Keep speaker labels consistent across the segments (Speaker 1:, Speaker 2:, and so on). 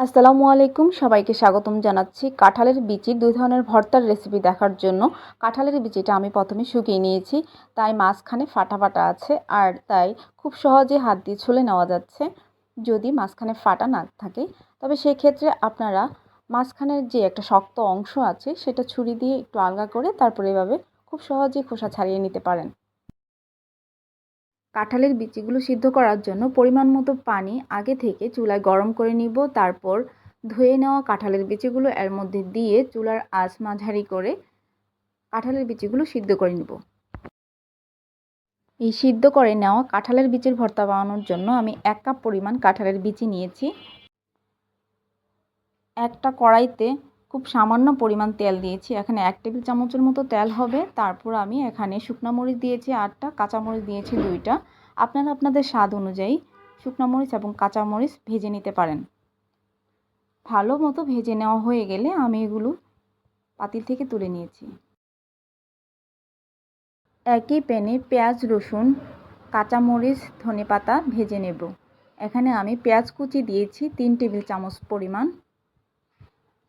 Speaker 1: আসসালামু আলাইকুম। সবাইকে স্বাগতম জানাচ্ছি কাঁঠালের বিচির দুই ধরনের ভর্তার রেসিপি দেখার জন্য। কাঁঠালের বিচিটা আমি প্রথমে শুকিয়ে নিয়েছি, তাই মাঝখানে ফাটা ফাটা আছে আর তাই খুব সহজে হাত দিয়ে ছুলে নেওয়া যাচ্ছে। যদি মাঝখানে ফাটা না থাকে, তবে সেই ক্ষেত্রে আপনারা মাঝখানের যে একটা শক্ত অংশ আছে, সেটা ছুরি দিয়ে একটু আলগা করে তারপরে এভাবে খুব সহজেই খোসা ছাড়িয়ে নিতে পারেন। কাঁঠালের বিচিগুলো সিদ্ধ করার জন্য পরিমাণ মতো পানি আগে থেকে চুলায় গরম করে নিব। তারপর ধুয়ে নেওয়া কাঁঠালের বিচিগুলো এর মধ্যে দিয়ে চুলার আঁচ মাঝারি করে কাঁঠালের বিচিগুলো সিদ্ধ করে নিব। এই সিদ্ধ করে নেওয়া কাঁঠালের বিচির ভর্তা বানানোর জন্য আমি এক কাপ পরিমাণ কাঁঠালের বিচি নিয়েছি। একটা কড়াইতে খুব সামান্য পরিমাণ তেল দিয়েছি। এখানে এক টেবিল চামচের মতো তেল হবে। তারপর আমি এখানে শুকনো মরিচ দিয়েছি আটটা কাঁচামরিচ দিয়েছি দুইটা। আপনারা আপনাদের স্বাদ অনুযায়ী শুকনো মরিচ এবং কাঁচামরিচ ভেজে নিতে পারেন। ভালো মতো ভেজে নেওয়া হয়ে গেলে আমি এগুলো পাতিল থেকে তুলে নিয়েছি। একই প্যানে পেঁয়াজ, রসুন কাঁচামরিচ ধনে পাতা ভেজে নেব। এখানে আমি পেঁয়াজ কুচি দিয়েছি তিন টেবিল চামচ পরিমাণ।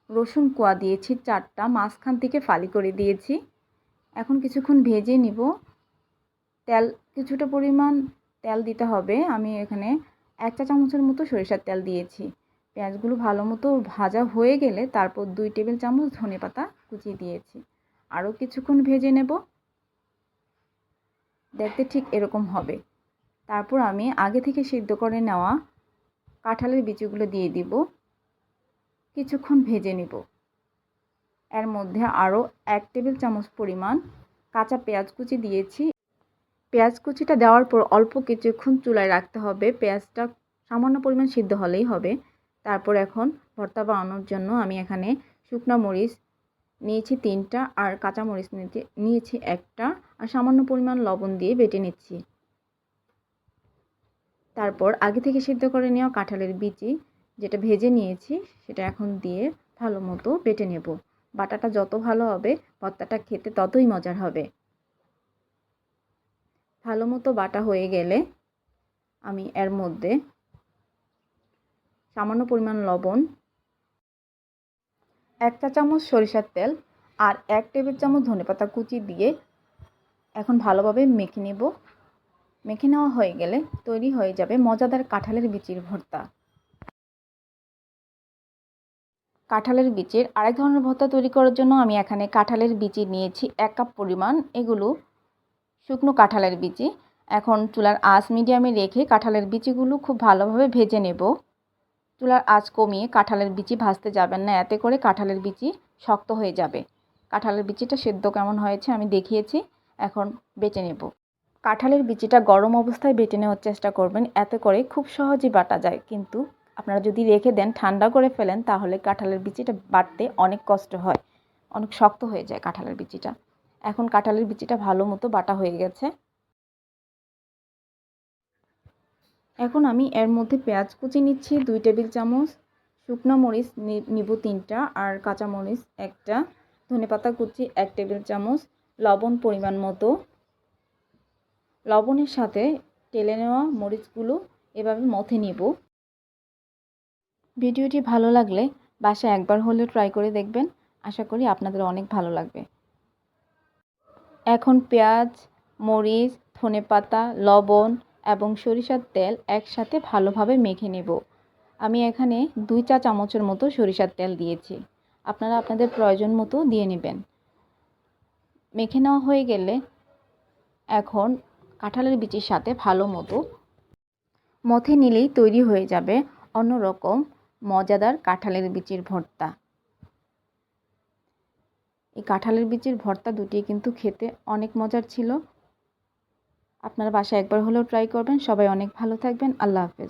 Speaker 1: রসুন কোয়া দিয়েছি চারটা, মাঝখান থেকে ফালি করে দিয়েছি। এখন কিছুক্ষণ ভেজে নিব। তেল, কিছুটা পরিমাণ তেল দিতে হবে। আমি এখানে এক চা চামচের মতো সরিষার তেল দিয়েছি। পেঁয়াজগুলো ভালো মতো ভাজা হয়ে গেলে তারপর দুই টেবিল চামচ ধনে পাতা কুচিয়ে দিয়েছি। আরও কিছুক্ষণ ভেজে নেব। দেখতে ঠিক এরকম হবে। তারপর আমি আগে থেকে সিদ্ধ করে নেওয়া কাঁঠালের বিচিগুলো দিয়ে দিব। কিছুক্ষণ ভেজে নিব। এর মধ্যে আরও এক টেবিল চামচ পরিমাণ কাঁচা পেঁয়াজ কুচি দিয়েছি। পেঁয়াজ কুচিটা দেওয়ার পর অল্প কিছুক্ষণ চুলায় রাখতে হবে। পেঁয়াজটা সামান্য পরিমাণ সিদ্ধ হলেই হবে। তারপর এখন ভর্তা বানানোর জন্য আমি এখানে শুকনো মরিচ নিয়েছি তিনটা আর কাঁচা মরিচ নিয়েছি একটা আর সামান্য পরিমাণ লবণ দিয়ে বেটে নিচ্ছি। তারপর আগে থেকে সিদ্ধ করে নেওয়া কাঁঠালের বিচি যেটা ভেজে নিয়েছি, সেটা এখন দিয়ে ভালো মতো বেটে নেব। বাটাটা যত ভালো হবে ভর্তাটা খেতে ততই মজার হবে। ভালো মতো বাটা হয়ে গেলে আমি এর মধ্যে সামান্য পরিমাণ লবণ, এক চা চামচ সরিষার তেল আর এক টেবিল চামচ ধনেপাতা কুচি দিয়ে এখন ভালোভাবে মেখে নেব। মেখে নেওয়া হয়ে গেলে তৈরি হয়ে যাবে মজাদার কাঁঠালের বিচির ভর্তা। কাঁঠালের বিচির আরেক ধরনের ভর্তা তৈরি করার জন্য আমি এখানে কাঁঠালের বিচি নিয়েছি এক কাপ পরিমাণ। এগুলো শুকনো কাঁঠালের বিচি এখন চুলার আঁচ মিডিয়ামে রেখে কাঁঠালের বিচিগুলো খুব ভালোভাবে ভেজে নেব। চুলার আঁচ কমিয়ে কাঁঠালের বিচি ভাজতে যাবেন না, এতে করে কাঁঠালের বিচি শক্ত হয়ে যাবে। কাঁঠালের বিচিটা সেদ্ধ কেমন হয়েছে আমি দেখিয়েছি, এখন বেটে নেব। কাঁঠালের বিচিটা গরম অবস্থায় বেটে নেওয়ার চেষ্টা করবেন, এতে করে খুব সহজেই বাটা যায়, কিন্তু আপনারা যদি রেখে দেন, ঠান্ডা করে ফেলেন, তাহলে কাঁঠালের বিচিটা বাটতে অনেক কষ্ট হয়। অনেক শক্ত হয়ে যায় কাঁঠালের বিচিটা। এখন কাঁঠালের বিচিটা ভালো মতো বাটা হয়ে গেছে। এখন আমি এর মধ্যে পেঁয়াজ কুচি নিচ্ছি, দুই টেবিল চামচ, শুকনো মরিচ নিব তিনটা, আর কাঁচা মরিচ একটা ধনেপাতা কুচি এক টেবিল চামচ, লবণ পরিমাণ মতো। লবণের সাথে টেলে নেওয়া মরিচগুলো এভাবে মথে নিব। ভিডিওটি ভালো লাগলে বাসায় একবার হলেও ট্রাই করে দেখবেন। আশা করি আপনাদের অনেক ভালো লাগবে। এখন পেঁয়াজ, মরিচ, ধনে পাতা, লবণ এবং সরিষার তেল একসাথে ভালোভাবে মেখে নেব। আমি এখানে দুই চা চামচের মতো সরিষার তেল দিয়েছি। আপনারা আপনাদের প্রয়োজন মতো দিয়ে নেবেন। মেখে নেওয়া হয়ে গেলে এখন কাঁঠালের বিচির সাথে ভালো মতো মথে নিলেই তৈরি হয়ে যাবে। অন্যরকম মজাদার কাঁঠালের বিচির ভর্তা। এই কাঁঠালের বিচির ভর্তা দুটি কিন্তু খেতে অনেক মজার ছিল। আপনার বাসায় একবার হলেও ট্রাই করবেন। সবাই অনেক ভালো থাকবেন। আল্লাহ হাফেজ।